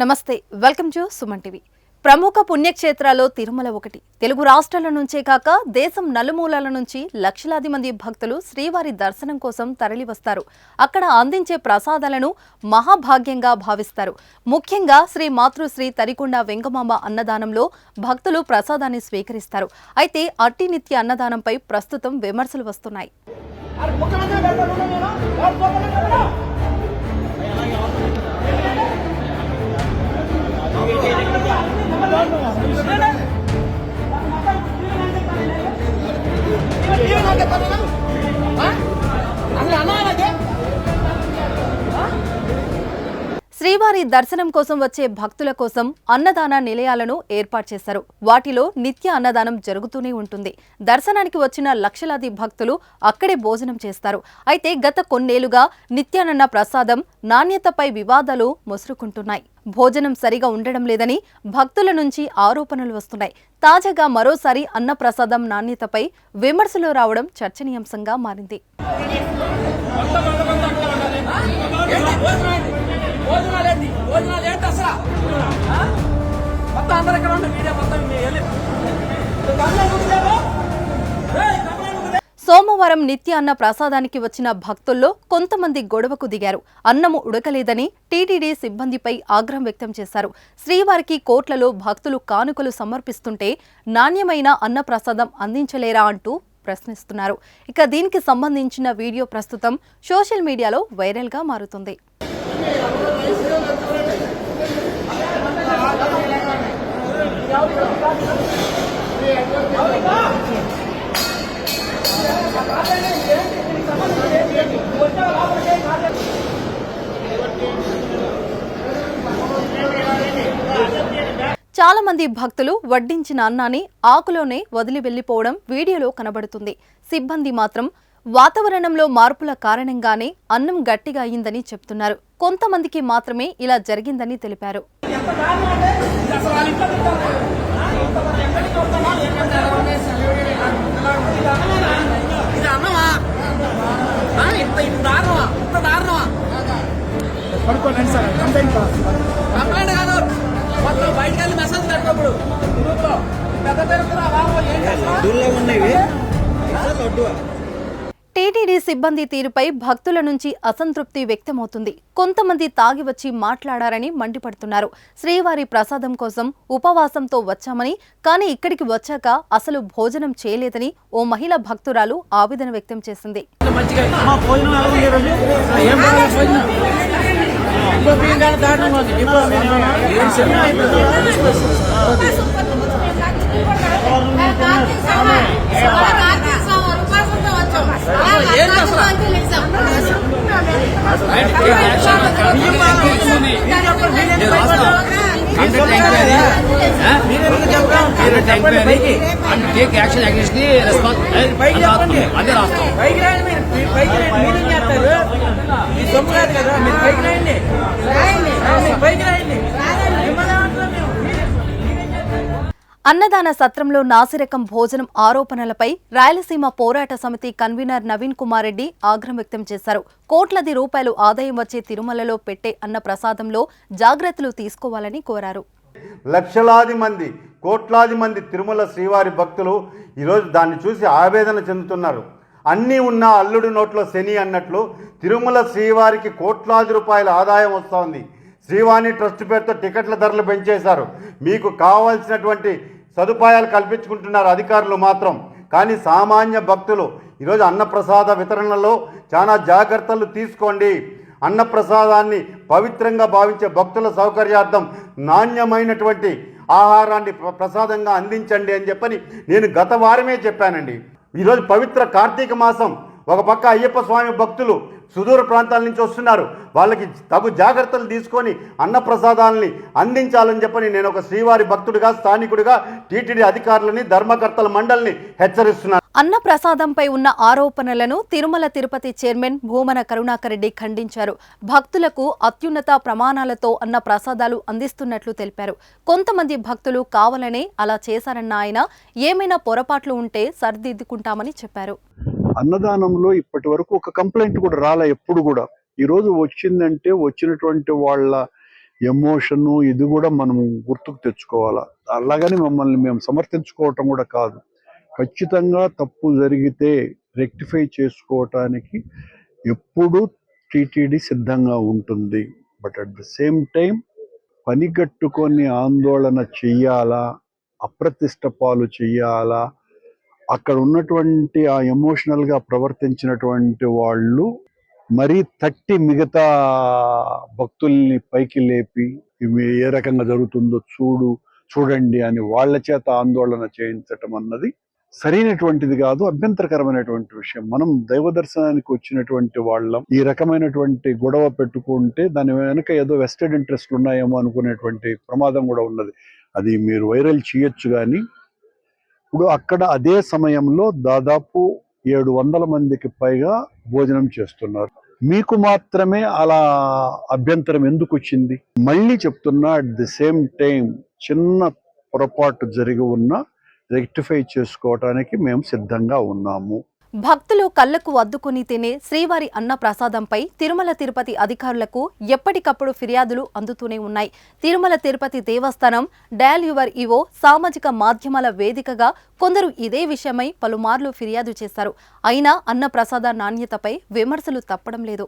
నమస్తే welcome to Suman TV. ప్రముఖ పుణ్యక్షేత్రాల్లో తిరుమల ఒకటి. తెలుగు రాష్ట్రాల నుంచే కాక దేశం నలుమూలల నుంచి లక్షలాది మంది భక్తులు శ్రీవారి దర్శనం కోసం తరలివస్తారు. అక్కడ అందించే ప్రసాదాలను మహాభాగ్యంగా భావిస్తారు. ముఖ్యంగా శ్రీ మాతృశ్రీ తరికొండ వెంగమాంబ అన్నదానంలో భక్తులు ప్రసాదాన్ని స్వీకరిస్తారు. అయితే అట్టి నిత్య అన్నదానంపై ప్రస్తుతం విమర్శలు వస్తున్నాయి. శ్రీవారి దర్శనం కోసం వచ్చే భక్తుల కోసం అన్నదాన నిలయాలను ఏర్పాటు చేశారు. వాటిలో నిత్య అన్నదానం జరుగుతూనే ఉంటుంది. దర్శనానికి వచ్చిన లక్షలాది భక్తులు అక్కడే భోజనం చేస్తారు. అయితే గత కొన్నేళ్ళుగా నిత్యానన్న ప్రసాదం నాణ్యతపై వివాదాలు మొసురుకుంటున్నాయి. భోజనం సరిగా ఉండడం లేదని భక్తుల నుంచి ఆరోపణలు వస్తున్నాయి. తాజాగా మరోసారి అన్నప్రసాదం నాణ్యతపై విమర్శలు రావడం చర్చనీయాంశంగా మారింది. మొత్తం అందరు ఇక్కడ ఉండే మీడియా మొత్తం సోమవారం నిత్య అన్న ప్రసాదానికి వచ్చిన భక్తుల్లో కొంతమంది గొడవకు దిగారు. అన్నము ఉడకలేదని టీటీడీ సిబ్బందిపై ఆగ్రహం వ్యక్తం చేశారు. శ్రీవారికి కోట్లలో భక్తులు కానుకలు సమర్పిస్తుంటే నాణ్యమైన అన్న ప్రసాదం అందించలేరా అంటూ ప్రశ్నిస్తున్నారు. ఇక దీనికి సంబంధించిన వీడియో ప్రస్తుతం సోషల్ మీడియాలో వైరల్గా మారుతుంది. చాలా మంది భక్తులు వడ్డించిన అన్నాన్ని ఆకులోనే వదిలి వెళ్ళిపోవడం వీడియోలో కనబడుతుంది. సిబ్బంది మాత్రం వాతావరణంలో మార్పుల కారణంగానే అన్నం గట్టిగా అయిందని చెప్తున్నారు. కొంతమందికి మాత్రమే ఇలా జరిగిందని తెలిపారు. పెద్ద చేస్తున్నారు టీటీడీ సిబ్బంది తీరుపై భక్తుల నుంచి అసంతృప్తి వ్యక్తమవుతుంది. కొంతమంది తాగి వచ్చి మాట్లాడారని మండిపడుతున్నారు. శ్రీవారి ప్రసాదం కోసం ఉపవాసంతో వచ్చామని కానీ ఇక్కడికి వచ్చాక అసలు భోజనం చేయలేదని ఓ మహిళ భక్తురాలు ఆవేదన వ్యక్తం చేసింది. చెప్పండి పైకి take action against the response అదే రాస్తాం రాయండి పైకి రాయండి అన్నదాన సత్రంలో నాసిరకం భోజనం ఆరోపణలపై రాయలసీమ పోరాట సమితి కన్వీనర్ నవీన్ కుమార్ రెడ్డి ఆగ్రహం వ్యక్తం చేశారు. కోట్లాది రూపాయలు ఆదాయం వచ్చే తిరుమలలో పెట్టే అన్న ప్రసాదంలో జాగ్రత్తలు తీసుకోవాలని కోరారు. లక్షలాది మంది కోట్లాది మంది తిరుమల శ్రీవారి భక్తులు ఈరోజు దాన్ని చూసి ఆవేదన చెందుతున్నారు. అన్నీ ఉన్న అల్లుడి నోట్లో శని అన్నట్లు తిరుమల శ్రీవారికి కోట్లాది రూపాయల ఆదాయం వస్తోంది. శ్రీవాణి ట్రస్ట్ పేరుతో టికెట్ల ధరలు పెంచేశారు. మీకు కావాల్సినటువంటి సదుపాయాలు కల్పించుకుంటున్నారు అధికారులు మాత్రం. కానీ సామాన్య భక్తులు ఈరోజు అన్నప్రసాద వితరణలో చాలా జాగ్రత్తలు తీసుకోండి. అన్నప్రసాదాన్ని పవిత్రంగా భావించే భక్తుల సౌకర్యార్థం నాణ్యమైనటువంటి ఆహారాన్ని ప్ర- ప్రసాదంగా అందించండి అని చెప్పని నేను గత వారమే చెప్పానండి. ఈరోజు పవిత్ర కార్తీక మాసం. ఒక పక్క అయ్యప్ప స్వామి భక్తులు సుదూర ప్రాంతాల నుంచి వస్తున్నారు. వాళ్ళకి తగు జాగ్రత్తలు తీసుకొని అన్నప్రసాదాలని అందించాలని చెప్పని నేను ఒక శ్రీవారి భక్తుడిగా స్థానికుడిగా టీటీడీ అధికారులని ధర్మకర్తల మండలిని హెచ్చరిస్తున్నాను. అన్న ప్రసాదంపై ఉన్న ఆరోపణలను తిరుమల తిరుపతి చైర్మన్ భూమన కరుణాకరెడ్డి ఖండించారు. భక్తులకు అత్యున్నత ప్రమాణాలతో అన్న ప్రసాదాలు అందిస్తున్నట్లు తెలిపారు. కొంతమంది భక్తులు కావాలనే అలా చేశారన్న ఆయన ఏమైనా పొరపాట్లు ఉంటే సరిదిద్దుకుంటామని చెప్పారు. అన్నదానంలో ఇప్పటి వరకు ఒక కంప్లైంట్ కూడా రాలే ఎప్పుడు కూడా. ఈ రోజు వచ్చిందంటే వచ్చినటువంటి వాళ్ళ ఎమోషను ఇది కూడా మనం గుర్తుకు తెచ్చుకోవాలా? అలాగని మమ్మల్ని మేము సమర్థించుకోవటం కూడా కాదు. ఖచ్చితంగా తప్పు జరిగితే రెక్టిఫై చేసుకోవటానికి ఎప్పుడూ టీటీడీ సిద్ధంగా ఉంటుంది. But at the same time పని కట్టుకొని ఆందోళన చెయ్యాలా? అప్రతిష్ట పాలు చెయ్యాలా? అక్కడ ఉన్నటువంటి ఆ ఎమోషనల్గా ప్రవర్తించినటువంటి వాళ్ళు మరీ తట్టి మిగతా భక్తుల్ని పైకి లేపి ఏ రకంగా జరుగుతుందో చూడు చూడండి అని వాళ్ళ చేత ఆందోళన చేయించటం అన్నది సరైనటువంటిది కాదు అభ్యంతరకరమైనటువంటి విషయం. మనం దైవ దర్శనానికి వచ్చినటువంటి వాళ్ళం ఈ రకమైనటువంటి గొడవ పెట్టుకుంటే దాని వెనుక ఏదో వెస్టెడ్ ఇంట్రెస్ట్లు ఉన్నాయేమో అనుకునేటువంటి ప్రమాదం కూడా ఉన్నది. అది మీరు వైరల్ చేయొచ్చు కానీ ఇప్పుడు అక్కడ అదే సమయంలో దాదాపు ఏడు వందల మందికి పైగా భోజనం చేస్తున్నారు. మీకు మాత్రమే అలా అభ్యంతరం ఎందుకు వచ్చింది? మళ్ళీ చెప్తున్నా అట్ ది సేమ్ టైం చిన్న పొరపాటు జరిగి ఉన్న రెక్టిఫై చేసుకోవటానికి మేము సిద్ధంగా ఉన్నాము. భక్తులు కళ్ళకు అద్దుకుని తినే శ్రీవారి అన్న ప్రసాదంపై తిరుమల తిరుపతి అధికారులకు ఎప్పటికప్పుడు ఫిర్యాదులు అందుతూనే ఉన్నాయి. తిరుమల తిరుపతి దేవస్థానం డయల్ యువర్ ఇవో సామాజిక మాధ్యమాల వేదికగా కొందరు ఇదే విషయమై పలుమార్లు ఫిర్యాదు చేశారు. అయినా అన్న ప్రసాద నాణ్యతపై విమర్శలు తప్పడం లేదు.